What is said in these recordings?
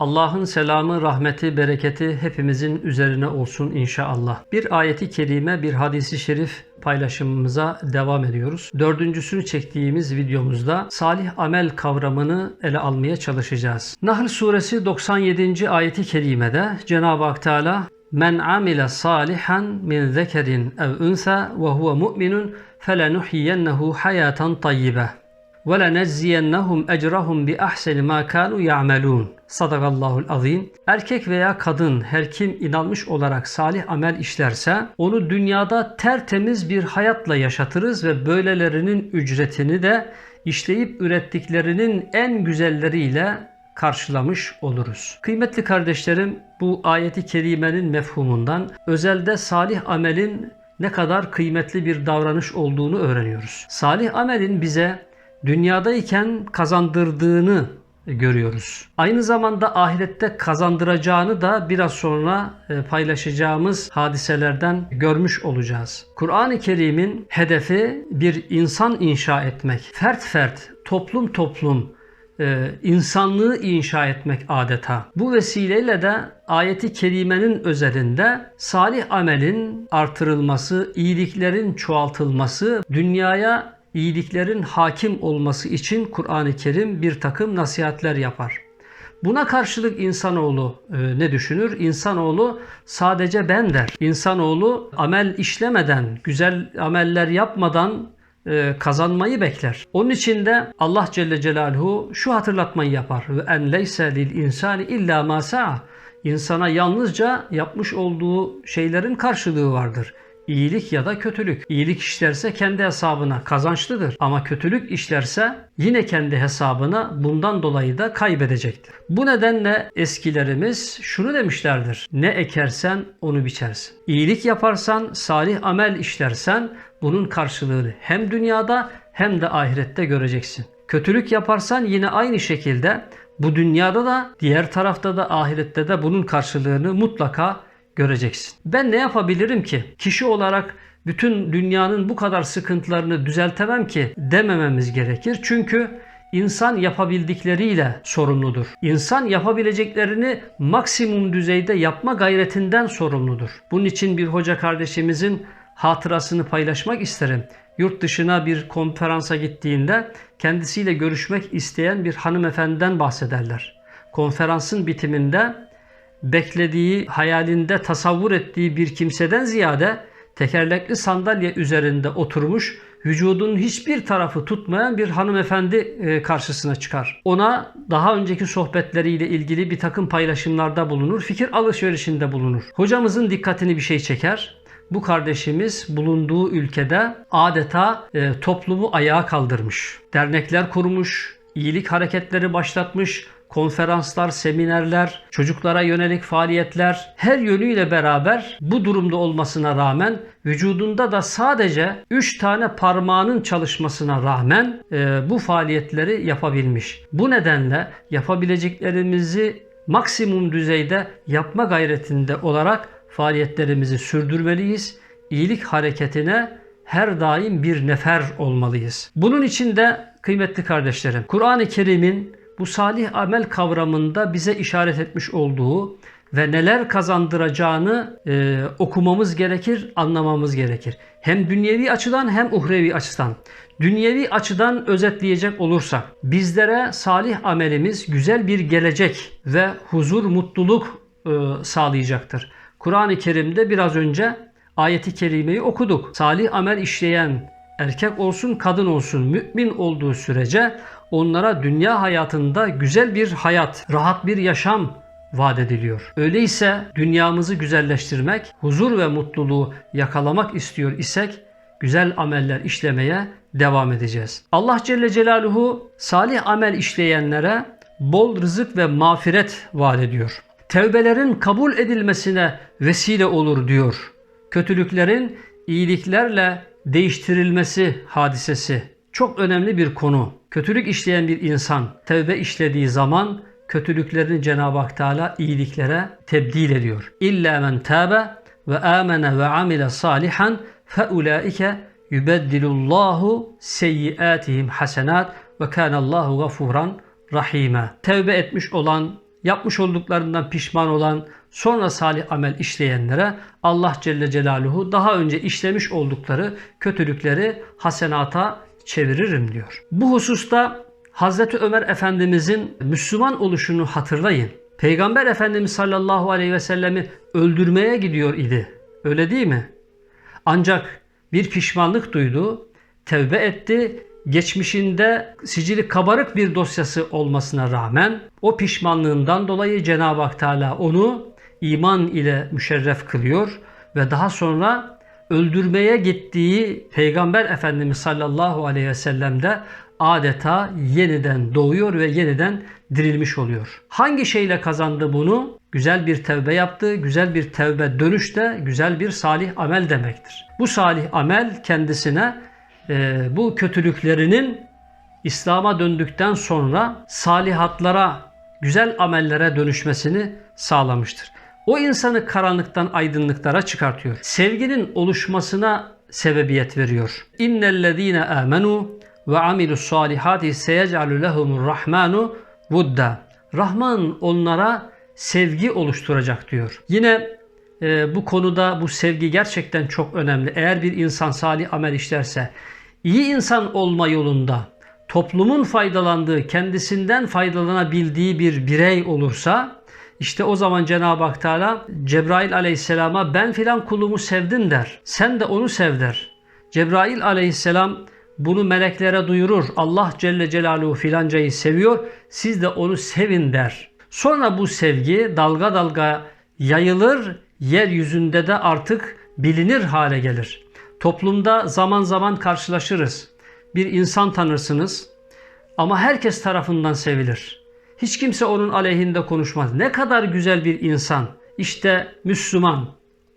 Allah'ın selamı, rahmeti, bereketi hepimizin üzerine olsun inşallah. Bir ayeti kerime, bir hadisi şerif paylaşımımıza devam ediyoruz. Dördüncüsünü çektiğimiz videomuzda salih amel kavramını ele almaya çalışacağız. Nahl suresi 97. ayeti kerimede Cenab-ı Hak Teala Men amile salihan min zekerin ev unsa ve huve mu'minun felenuhyiyennehu hayaten tayyibe ecrahum bi ahseni ma kanu ya'melun. Sadakallahul azim. Erkek veya kadın her kim inanmış olarak salih amel işlerse onu dünyada tertemiz bir hayatla yaşatırız ve böylelerinin ücretini de işleyip ürettiklerinin en güzelleriyle karşılamış oluruz. Kıymetli kardeşlerim bu ayeti kerimenin mefhumundan özelde salih amelin ne kadar kıymetli bir davranış olduğunu öğreniyoruz. Salih amelin bize dünyadayken kazandırdığını görüyoruz. Aynı zamanda ahirette kazandıracağını da biraz sonra e, paylaşacağımız hadiselerden görmüş olacağız. Kur'an-ı Kerim'in hedefi bir insan inşa etmek. Fert fert, toplum toplum, e, insanlığı inşa etmek adeta. Bu vesileyle de ayeti kerimenin özelinde salih amelin artırılması, iyiliklerin çoğaltılması, dünyaya iyiliklerin hakim olması için Kur'an-ı Kerim bir takım nasihatler yapar. Buna karşılık insanoğlu e, ne düşünür? İnsanoğlu sadece ben der. İnsanoğlu amel işlemeden, güzel ameller yapmadan e, kazanmayı bekler. Onun için de Allah Celle Celaluhu şu hatırlatmayı yapar. Ve en leyse lil insani illa ma. İnsana yalnızca yapmış olduğu şeylerin karşılığı vardır. İyilik ya da kötülük. İyilik işlerse kendi hesabına kazançlıdır. Ama kötülük işlerse yine kendi hesabına bundan dolayı da kaybedecektir. Bu nedenle eskilerimiz şunu demişlerdir. Ne ekersen onu biçersin. İyilik yaparsan, salih amel işlersen bunun karşılığını hem dünyada hem de ahirette göreceksin. Kötülük yaparsan yine aynı şekilde bu dünyada da diğer tarafta da ahirette de bunun karşılığını mutlaka göreceksin. Ben ne yapabilirim ki? Kişi olarak bütün dünyanın bu kadar sıkıntılarını düzeltemem ki demememiz gerekir. Çünkü insan yapabildikleriyle sorumludur. İnsan yapabileceklerini maksimum düzeyde yapma gayretinden sorumludur. Bunun için bir hoca kardeşimizin hatırasını paylaşmak isterim. Yurt dışına bir konferansa gittiğinde kendisiyle görüşmek isteyen bir hanımefendiden bahsederler. Konferansın bitiminde beklediği, hayalinde tasavvur ettiği bir kimseden ziyade tekerlekli sandalye üzerinde oturmuş, vücudunun hiçbir tarafı tutmayan bir hanımefendi e, karşısına çıkar. Ona daha önceki sohbetleriyle ilgili bir takım paylaşımlarda bulunur, fikir alışverişinde bulunur. Hocamızın dikkatini bir şey çeker. Bu kardeşimiz bulunduğu ülkede adeta e, toplumu ayağa kaldırmış. Dernekler kurmuş, iyilik hareketleri başlatmış, konferanslar, seminerler, çocuklara yönelik faaliyetler her yönüyle beraber bu durumda olmasına rağmen vücudunda da sadece 3 tane parmağının çalışmasına rağmen e, bu faaliyetleri yapabilmiş. Bu nedenle yapabileceklerimizi maksimum düzeyde yapma gayretinde olarak faaliyetlerimizi sürdürmeliyiz. İyilik hareketine her daim bir nefer olmalıyız. Bunun için de kıymetli kardeşlerim, Kur'an-ı Kerim'in bu salih amel kavramında bize işaret etmiş olduğu ve neler kazandıracağını e, okumamız gerekir, anlamamız gerekir. Hem dünyevi açıdan hem uhrevi açıdan. Dünyevi açıdan özetleyecek olursak bizlere salih amelimiz güzel bir gelecek ve huzur, mutluluk e, sağlayacaktır. Kur'an-ı Kerim'de biraz önce ayeti kerimeyi okuduk. Salih amel işleyen erkek olsun kadın olsun mümin olduğu sürece onlara dünya hayatında güzel bir hayat, rahat bir yaşam vaat ediliyor. Öyleyse dünyamızı güzelleştirmek, huzur ve mutluluğu yakalamak istiyor isek güzel ameller işlemeye devam edeceğiz. Allah Celle Celaluhu salih amel işleyenlere bol rızık ve mağfiret vaat ediyor. Tevbelerin kabul edilmesine vesile olur diyor. Kötülüklerin iyiliklerle değiştirilmesi hadisesi çok önemli bir konu. Kötülük işleyen bir insan tevbe işlediği zaman kötülüklerini Cenab-ı Hak Teala iyiliklere tebdil ediyor. İlla men tâbe ve amene ve amile salihan fe ulaike yubeddilullahu seyyiatihim hasenat ve kânallahu gafuran rahime. Tevbe etmiş olan yapmış olduklarından pişman olan, sonra salih amel işleyenlere Allah Celle Celaluhu daha önce işlemiş oldukları kötülükleri hasenata çeviririm diyor. Bu hususta Hazreti Ömer Efendimizin Müslüman oluşunu hatırlayın. Peygamber Efendimiz sallallahu aleyhi ve sellemi öldürmeye gidiyor idi. Öyle değil mi? Ancak bir pişmanlık duydu, tevbe etti. Geçmişinde sicili kabarık bir dosyası olmasına rağmen o pişmanlığından dolayı Cenab-ı Hak Teala onu iman ile müşerref kılıyor ve daha sonra öldürmeye gittiği Peygamber Efendimiz sallallahu aleyhi ve sellem'de adeta yeniden doğuyor ve yeniden dirilmiş oluyor. Hangi şeyle kazandı bunu? Güzel bir tevbe yaptı. Güzel bir tevbe dönüş de güzel bir salih amel demektir. Bu salih amel kendisine e, bu kötülüklerinin İslam'a döndükten sonra salihatlara, güzel amellere dönüşmesini sağlamıştır. O insanı karanlıktan aydınlıklara çıkartıyor. Sevginin oluşmasına sebebiyet veriyor. İnnellezîne amenu ve amilus salihati seyec'alu lehumur rahmanu vudda. Rahman onlara sevgi oluşturacak diyor. Yine e, bu konuda bu sevgi gerçekten çok önemli. Eğer bir insan salih amel işlerse, iyi insan olma yolunda toplumun faydalandığı, kendisinden faydalanabildiği bir birey olursa işte o zaman Cenab-ı Hak Teala Cebrail aleyhisselama ben filan kulumu sevdim der. Sen de onu sev der. Cebrail aleyhisselam bunu meleklere duyurur. Allah Celle Celaluhu filancayı seviyor. Siz de onu sevin der. Sonra bu sevgi dalga dalga yayılır. Yeryüzünde de artık bilinir hale gelir. Toplumda zaman zaman karşılaşırız. Bir insan tanırsınız ama herkes tarafından sevilir. Hiç kimse onun aleyhinde konuşmaz. Ne kadar güzel bir insan. İşte Müslüman.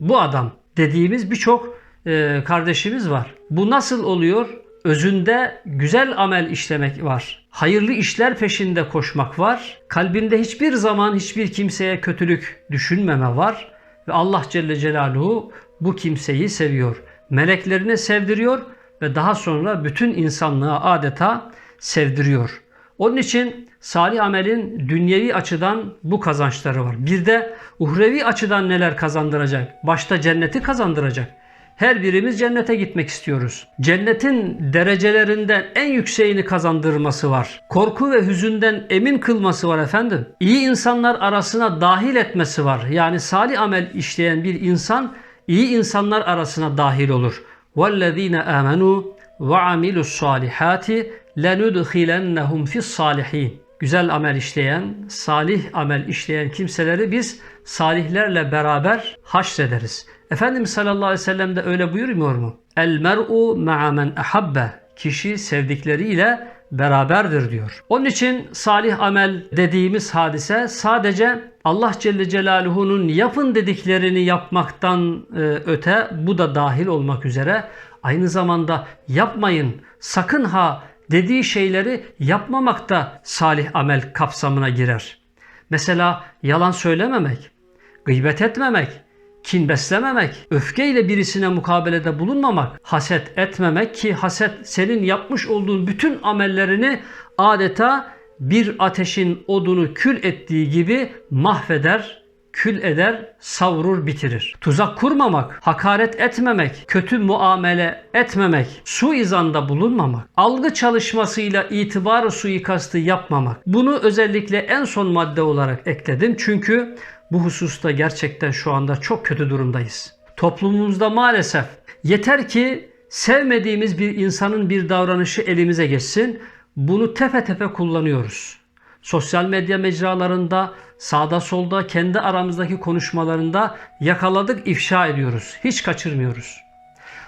Bu adam dediğimiz birçok e, kardeşimiz var. Bu nasıl oluyor? Özünde güzel amel işlemek var. Hayırlı işler peşinde koşmak var. Kalbinde hiçbir zaman hiçbir kimseye kötülük düşünmeme var. Ve Allah Celle Celaluhu bu kimseyi seviyor. Meleklerini sevdiriyor ve daha sonra bütün insanlığa adeta sevdiriyor. Onun için salih amelin dünyevi açıdan bu kazançları var. Bir de uhrevi açıdan neler kazandıracak? Başta cenneti kazandıracak. Her birimiz cennete gitmek istiyoruz. Cennetin derecelerinden en yükseğini kazandırması var. Korku ve hüzünden emin kılması var efendim. İyi insanlar arasına dahil etmesi var. Yani salih amel işleyen bir insan iyi insanlar arasına dahil olur. وَالَّذ۪ينَ آمَنُوا وَعَمِلُوا الصَّالِحَاتِ لَنُدْخِلَنَّهُمْ فِي الصَّالِح۪ينَ Güzel amel işleyen, salih amel işleyen kimseleri biz salihlerle beraber haşrederiz. Efendimiz sallallahu aleyhi ve sellem de öyle buyurmuyor mu? El mer'u ma'a men ahabbe. Kişi sevdikleriyle beraberdir diyor. Onun için salih amel dediğimiz hadise sadece Allah Celle Celaluhu'nun yapın dediklerini yapmaktan e, öte bu da dahil olmak üzere aynı zamanda yapmayın sakın ha dediği şeyleri yapmamak da salih amel kapsamına girer. Mesela yalan söylememek, gıybet etmemek, kin beslememek, öfkeyle birisine mukabelede bulunmamak, haset etmemek ki haset senin yapmış olduğun bütün amellerini adeta bir ateşin odunu kül ettiği gibi mahveder, kül eder, savurur, bitirir. Tuzak kurmamak, hakaret etmemek, kötü muamele etmemek, suizanda bulunmamak, algı çalışmasıyla itibar suikastı yapmamak. Bunu özellikle en son madde olarak ekledim. Çünkü bu hususta gerçekten şu anda çok kötü durumdayız. Toplumumuzda maalesef yeter ki sevmediğimiz bir insanın bir davranışı elimize geçsin. Bunu tepe tepe kullanıyoruz. Sosyal medya mecralarında, sağda solda, kendi aramızdaki konuşmalarında yakaladık, ifşa ediyoruz. Hiç kaçırmıyoruz.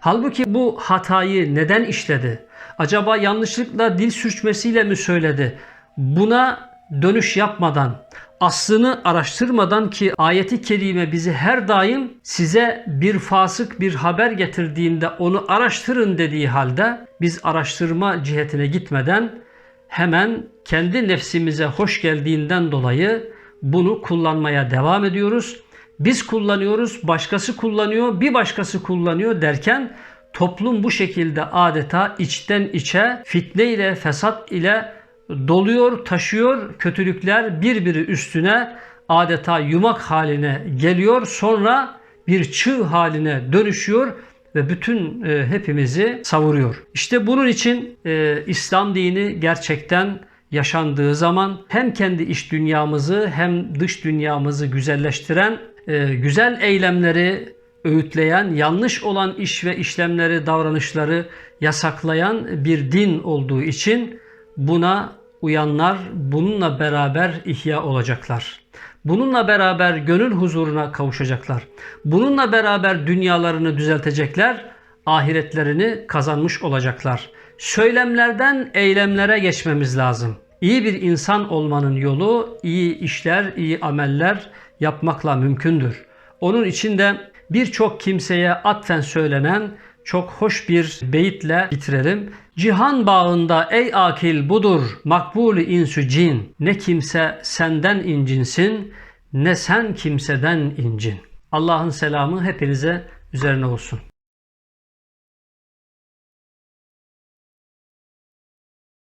Halbuki bu hatayı neden işledi? Acaba yanlışlıkla dil sürçmesiyle mi söyledi? Buna dönüş yapmadan, aslını araştırmadan ki ayeti kerime bizi her daim size bir fasık bir haber getirdiğinde onu araştırın dediği halde biz araştırma cihetine gitmeden hemen kendi nefsimize hoş geldiğinden dolayı bunu kullanmaya devam ediyoruz. Biz kullanıyoruz, başkası kullanıyor, bir başkası kullanıyor derken toplum bu şekilde adeta içten içe fitne ile fesat ile doluyor, taşıyor. Kötülükler birbiri üstüne adeta yumak haline geliyor. Sonra bir çığ haline dönüşüyor ve bütün e, hepimizi savuruyor. İşte bunun için e, İslam dini gerçekten yaşandığı zaman hem kendi iç dünyamızı hem dış dünyamızı güzelleştiren e, güzel eylemleri öğütleyen, yanlış olan iş ve işlemleri, davranışları yasaklayan bir din olduğu için buna uyanlar bununla beraber ihya olacaklar. Bununla beraber gönül huzuruna kavuşacaklar. Bununla beraber dünyalarını düzeltecekler, ahiretlerini kazanmış olacaklar. Söylemlerden eylemlere geçmemiz lazım. İyi bir insan olmanın yolu iyi işler, iyi ameller yapmakla mümkündür. Onun için de birçok kimseye atfen söylenen çok hoş bir beyitle bitirelim. Cihan bağında ey akil budur makbulü insü cin. Ne kimse senden incinsin ne sen kimseden incin. Allah'ın selamı hepinize üzerine olsun.